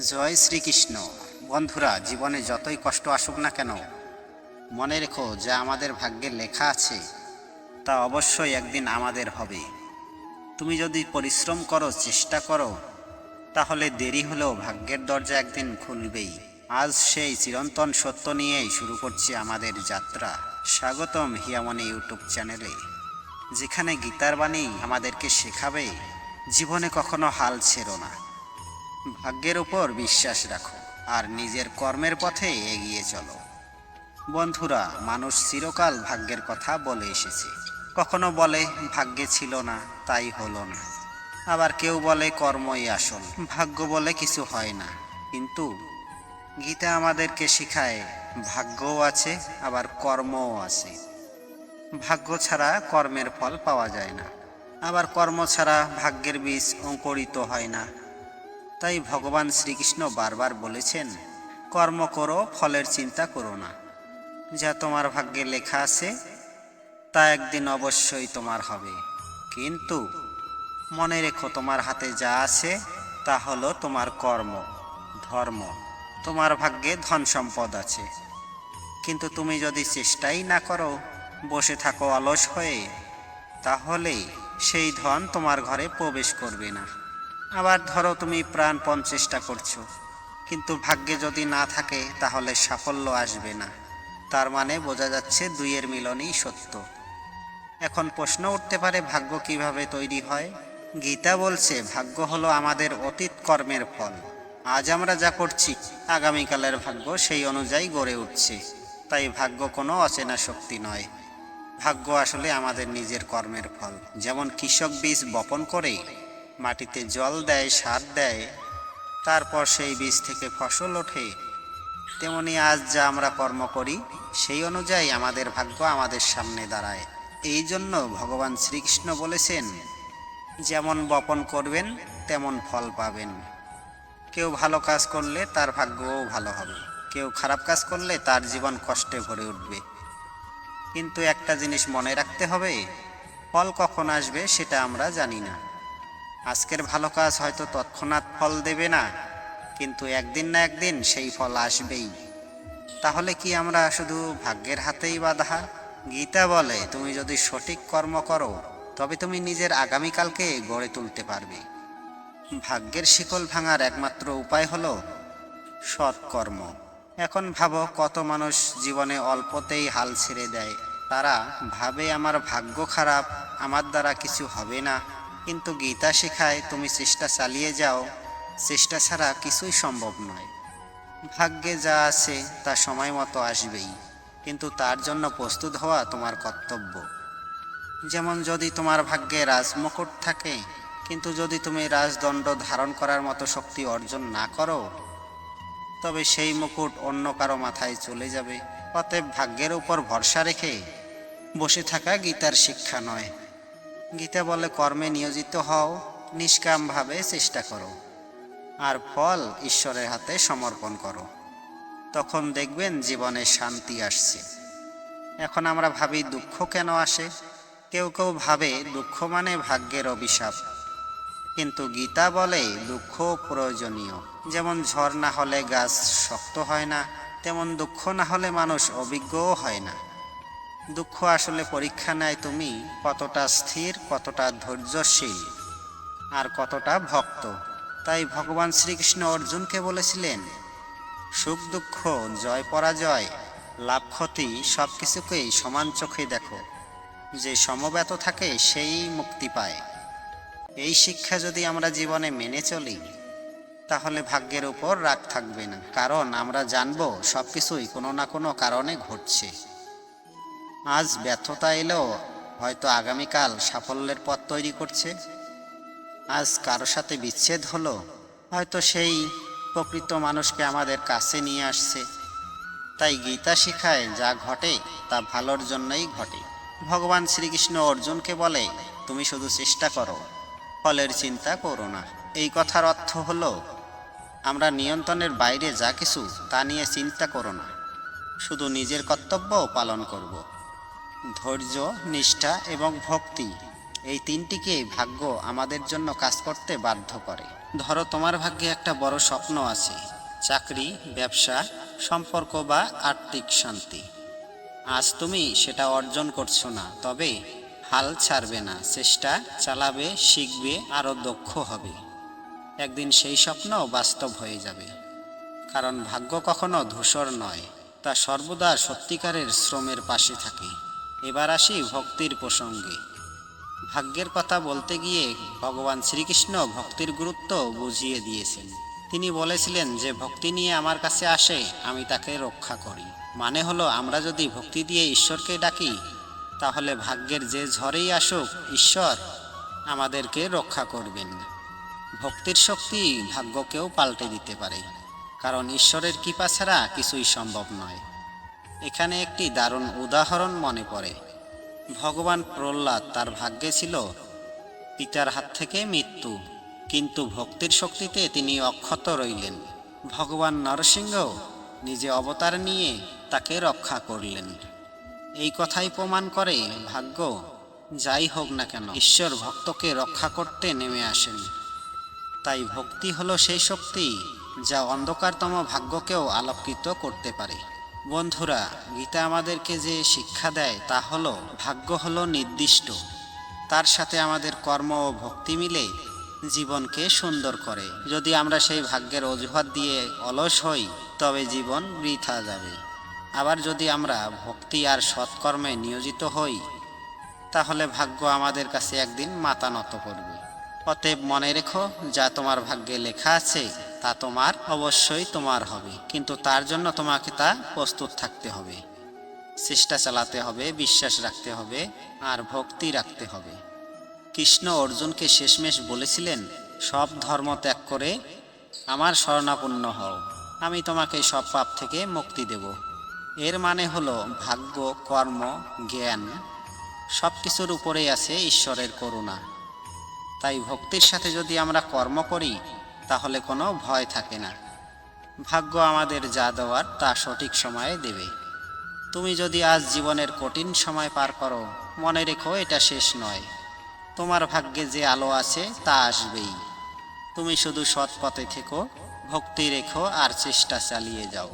জয় শ্রীকৃষ্ণ। বন্ধুরা, জীবনে যতই কষ্ট আসুক না কেন, মনে রেখো যা আমাদের ভাগ্যে লেখা আছে, তা অবশ্যই একদিন আমাদের হবে। তুমি যদি পরিশ্রম করো, চেষ্টা করো, তাহলে দেরি হলেও ভাগ্যের দরজা একদিন খুলবেই। আজ সেই চিরন্তন সত্য নিয়েই শুরু করছি আমাদের যাত্রা। স্বাগতম হিয়ামনি ইউটিউব চ্যানেলে। যেখানে গীতার বাণী আমাদেরকে শেখাবে, জীবনে কখনো হাল ছেড়ো না। ভাগ্যের উপর বিশ্বাস রাখো আর নিজের কর্মের পথে এগিয়ে চলো। বন্ধুরা, মানুষ চিরকাল ভাগ্যের কথা বলে এসেছে। কখনো বলে, ভাগ্যে ছিল না, তাই হলো না। আবার কেউ বলে, কর্মই আসল, ভাগ্য বলে কিছু হয় না। কিন্তু গীতা আমাদেরকে শেখায়, ভাগ্যও আছে, আবার কর্মও আছে। ভাগ্য ছাড়া কর্মের ফল পাওয়া যায় না। আবার কর্ম ছাড়া ভাগ্যের বীজ অঙ্কুরিত হয় না। তাই ভগবান শ্রীকৃষ্ণ বারবার বলেছেন, কর্ম করো, ফলের চিন্তা করো না। যা তোমার ভাগ্যে লেখা আছে, তা একদিন অবশ্যই তোমার হবে। কিন্তু মনে রেখো, তোমার হাতে যা আছে, তা হলো তোমার কর্ম, ধর্ম। তোমার ভাগ্যে ধন সম্পদ আছে। কিন্তু তুমি যদি চেষ্টাই না করো, বসে থাকো অলস হয়ে তাহলে সেই ধন তোমার ঘরে প্রবেশ করবে না। আবার ধরো তুমি প্রাণপণ চেষ্টা করছ, কিন্তু ভাগ্যে যদি না থাকে তাহলে সাফল্য আসবে না। তার মানে বোঝা যাচ্ছে দুইয়ের মিলনই সত্য। এখন প্রশ্ন উঠতে পারে, ভাগ্য কীভাবে তৈরি হয়? গীতা বলছে, ভাগ্য হলো আমাদের অতীত কর্মের ফল। আজ আমরা যা করছি, আগামীকালের ভাগ্য সেই অনুযায়ী গড়ে উঠছে। তাই ভাগ্য কোনো অচেনা শক্তি নয়। ভাগ্য আসলে আমাদের নিজের কর্মের ফল। যেমন কৃষক বীজ বপন করে মাটিতে জল দেয়, সার দেয়, তারপর সেই বীজ থেকে ফসল ওঠে। তেমনি আজ যা আমরা কর্ম করি, সেই অনুযায়ী আমাদের ভাগ্য আমাদের সামনে দাঁড়ায়। এই জন্য ভগবান শ্রীকৃষ্ণ বলেছেন, যেমন বপন করবেন, তেমন ফল পাবেন। কেউ ভালো কাজ করলে তার ভাগ্যও ভালো হবে। কেউ খারাপ কাজ করলে তার জীবন কষ্টে ভরে উঠবে। কিন্তু একটা জিনিস মনে রাখতে হবে, ফল কখন আসবে সেটা আমরা জানি না। আজকের ভালো কাজ হয়তো তৎক্ষণাৎ ফল দেবে না, কিন্তু একদিন না একদিন সেই ফল আসবেই। তাহলে কি আমরা শুধু ভাগ্যের হাতেই বাধা? গীতা বলে, তুমি যদি সঠিক কর্ম করো, তবে তুমি নিজের আগামীকালকে গড়ে তুলতে পারবে। ভাগ্যের শিকল ভাঙার একমাত্র উপায় হলো সৎকর্ম। এখন ভাবো, কত মানুষ জীবনে অল্পতেই হাল ছেড়ে দেয়। তারা ভাবে, আমার ভাগ্য খারাপ, আমার দ্বারা কিছু হবে না। কিন্তু গীতা শেখায়, তুমি চেষ্টা চালিয়ে যাও। চেষ্টা ছাড়া কিছুই সম্ভব নয়। ভাগ্যে যা আছে, তা সময় মতো আসবেই। কিন্তু তার জন্য প্রস্তুত হওয়া তোমার কর্তব্য। যেমন যদি তোমার ভাগ্যে রাজমুকুট থাকে, কিন্তু যদি তুমি রাজদণ্ড ধারণ করার মতো শক্তি অর্জন না করো, তবে সেই মুকুট অন্য কারও মাথায় চলে যাবে। অতএব ভাগ্যের উপর ভরসা রেখে বসে থাকা গীতার শিক্ষা নয়। গীতা বলে, কর্মে নিয়োজিত হও, নিষ্কামভাবে চেষ্টা করো, আর ফল ঈশ্বরের হাতে সমর্পণ করো। তখন দেখবেন জীবনে শান্তি আসছে। এখন আমরা ভাবি, দুঃখ কেন আসে? কেউ কেউ ভাবে, দুঃখ মানে ভাগ্যের অভিশাপ। কিন্তু গীতা বলে, দুঃখ প্রয়োজনীয়। যেমন ঝড় না হলে গাছ শক্ত হয় না, তেমন দুঃখ না হলে মানুষ অভিজ্ঞও হয় না। দুঃখ আসলে পরীক্ষা নেয় তুমি, কতটা স্থির, কতটা ধৈর্যশীল, আর কতটা ভক্ত। তাই ভগবান শ্রীকৃষ্ণ অর্জুনকে বলেছিলেন, সুখ, দুঃখ, জয়, পরাজয়, লাভ, ক্ষতি সব কিছুকেই সমান চোখে দেখো। যে সমবেত থাকে, সেই মুক্তি পায়। এই শিক্ষা যদি আমরা জীবনে মেনে চলি, তাহলে ভাগ্যের উপর রাগ থাকবে না, কারণ আমরা জানব সব কিছুই কোনো না কোনো কারণে ঘটছে। আজ ব্যর্থতা এলেও হয়তো আগামীকাল সাফল্যের পথ তৈরি করছে। আজ কারও সাথে বিচ্ছেদ হলো, হয়তো সেই প্রকৃত মানুষকে আমাদের কাছে নিয়ে আসছে। তাই গীতা শিখায় যা ঘটে, তা ভালোর জন্যই ঘটে। ভগবান শ্রীকৃষ্ণ অর্জুনকে বলে, তুমি শুধু চেষ্টা করো, ফলের চিন্তা করো না। এই কথার অর্থ হলো, আমরা নিয়ন্ত্রণের বাইরে যা কিছু, তা নিয়ে চিন্তা করো না। শুধু নিজের কর্তব্য পালন করব। ধৈর্য, নিষ্ঠা এবং ভক্তি এই তিনটিকে ভাগ্য আমাদের জন্য কাজ করতে বাধ্য করে। ধরো তোমার ভাগ্যে একটা বড় স্বপ্ন আছে, চাকরি, ব্যবসা, সম্পর্ক বা আর্থিক শান্তি। আজ তুমি সেটা অর্জন করছ না, তবে হাল ছাড়বে না, চেষ্টা চালাবে, শিখবে আরও দক্ষ হবে। একদিন সেই স্বপ্ন বাস্তব হয়ে যাবে। কারণ ভাগ্য কখনো ধূসর নয়, তা সর্বদা সত্যিকারের শ্রমের পাশে থাকে। এবার আসি ভক্তির প্রসঙ্গে। ভাগ্যের কথা বলতে গিয়ে ভগবান শ্রীকৃষ্ণ ভক্তির গুরুত্ব বুঝিয়ে দিয়েছেন। তিনি বলেছিলেন যে, ভক্তি নিয়ে আমার কাছে আসে, আমি তাকে রক্ষা করি। মানে হলো, আমরা যদি ভক্তি দিয়ে ঈশ্বরকে ডাকি, তাহলে ভাগ্যের যে ঝড়েই আসুক, ঈশ্বর আমাদেরকে রক্ষা করবেন। ভক্তির শক্তি ভাগ্যকেও পাল্টে দিতে পারে। কারণ ঈশ্বরের কৃপা ছাড়া কিছুই সম্ভব নয়। এখানে একটি দারুণ উদাহরণ মনে পড়ে। ভগবান প্রহ্লাদ তার ভাগ্যে ছিল পিতার হাত থেকে মৃত্যু, কিন্তু ভক্তির শক্তিতে তিনি অক্ষত রইলেন। ভগবান নরসিংহ নিজে অবতার নিয়ে তাকে রক্ষা করলেন। এই কথাই প্রমাণ করে ভাগ্য যাই হোক না কেন, ঈশ্বর ভক্তকে রক্ষা করতে নেমে আসেন। তাই ভক্তি হলো সেই শক্তি যা অন্ধকারতম ভাগ্যকেও আলোকিত করতে পারে। বন্ধুরা, গীতা আমাদেরকে যে শিক্ষা দেয় তা হলো, ভাগ্য হলো নির্দিষ্ট। তার সাথে আমাদের কর্ম ও ভক্তি মিলে জীবনকে সুন্দর করে। যদি আমরা সেই ভাগ্যের অজুহাত দিয়ে অলস হই, তবে জীবন বৃথা যাবে। আবার যদি আমরা ভক্তি আর সৎকর্মে নিয়োজিত হই, তাহলে ভাগ্য আমাদের কাছে একদিন মাথা নত করবে। অতএব মনে রেখো, যা তোমার ভাগ্যে লেখা আছে তা তোমার অবশ্যই তোমার হবে, কিন্তু তার জন্য তোমাকে তা প্রস্তুত থাকতে হবে। চেষ্টা চালাতে হবে, বিশ্বাস রাখতে হবে, আর ভক্তি রাখতে হবে। কৃষ্ণ অর্জুনকে শেষমেশ বলেছিলেন, সব ধর্ম ত্যাগ করে আমার শরণাপন্ন হও, আমি তোমাকে সব পাপ থেকে মুক্তি দেব। এর মানে হলো ভাগ্য, কর্ম, জ্ঞান সব কিছুর উপরেই আছে ঈশ্বরের করুণা। তাই ভক্তির সাথে যদি আমরা কর্ম করি তাহলে কোনো ভয় থাকে না। ভাগ্য আমাদের যা দেওয়ার তা সঠিক সময়ে দেবে। তুমি যদি আজ জীবনের কঠিন সময় পার করো, মনে রেখো এটা শেষ নয়। তোমার ভাগ্যে যে আলো আছে, তা আসবেই। তুমি শুধু সৎ পথে থেকো, ভক্তি রেখো আর চেষ্টা চালিয়ে যাও।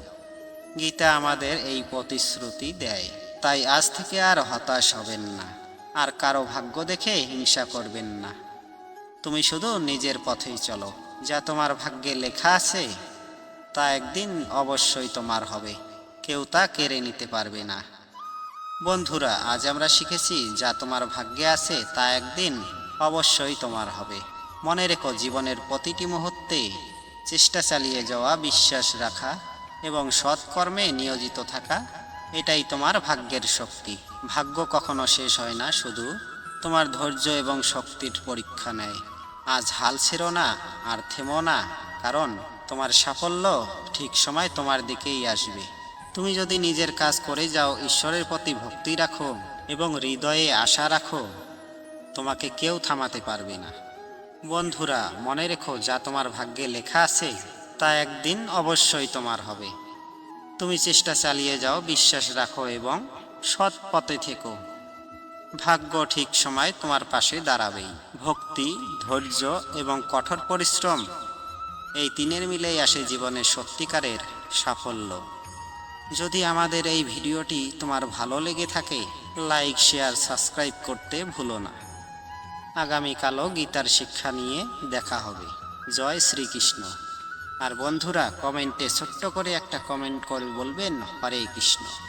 গীতা আমাদের এই প্রতিশ্রুতি দেয়। তাই আজ থেকে আর হতাশ হবেন না। আর কারও ভাগ্য দেখে হিংসা করবেন না। তুমি শুধু নিজের পথেই চলো। যা তোমার ভাগ্যে লেখা আছে, তা একদিন অবশ্যই তোমার হবে। কেউ তা কেড়ে নিতে পারবে না। বন্ধুরা, আজ আমরা শিখেছি যা তোমার ভাগ্যে আছে, তা একদিন অবশ্যই তোমার হবে। মনে রেখো, জীবনের প্রতিটি মুহূর্তে চেষ্টা চালিয়ে যাওয়া, বিশ্বাস রাখা এবং সৎকর্মে নিয়োজিত থাকা, এটাই তোমার ভাগ্যের শক্তি। ভাগ্য কখনো শেষ হয় না, শুধু তোমার ধৈর্য এবং শক্তির পরীক্ষা নেয়। আজ হাল ছেড়ো না, আর থেমো না, কারণ তোমার সাফল্য ঠিক সময় তোমার দিকেই আসবে। তুমি যদি নিজের কাজ করে যাও, ঈশ্বরের প্রতি ভক্তি রাখো এবং হৃদয়ে আশা রাখো, তোমাকে কেউ থামাতে পারবে না। বন্ধুরা, মনে রেখো, যা তোমার ভাগ্যে লেখা আছে, তা একদিন অবশ্যই তোমার হবে। তুমি চেষ্টা চালিয়ে যাও, বিশ্বাস রাখো এবং সৎ পথে থেকো। ভাগ্য ঠিক সময় তোমার পাশে দাঁড়াবেই। ভক্তি, ধৈর্য এবং কঠোর পরিশ্রম, এই তিনের মিলেই আসে জীবনের সত্যিকারের সাফল্য। যদি আমাদের এই ভিডিওটি তোমার ভালো লেগে থাকে, লাইক, শেয়ার, সাবস্ক্রাইব করতে ভুলো না। আগামীকালও গীতার শিক্ষা নিয়ে দেখা হবে। জয় শ্রীকৃষ্ণ। আর বন্ধুরা, কমেন্টে ছোট্ট করে একটা কমেন্ট করে বলবেন, হরে কৃষ্ণ।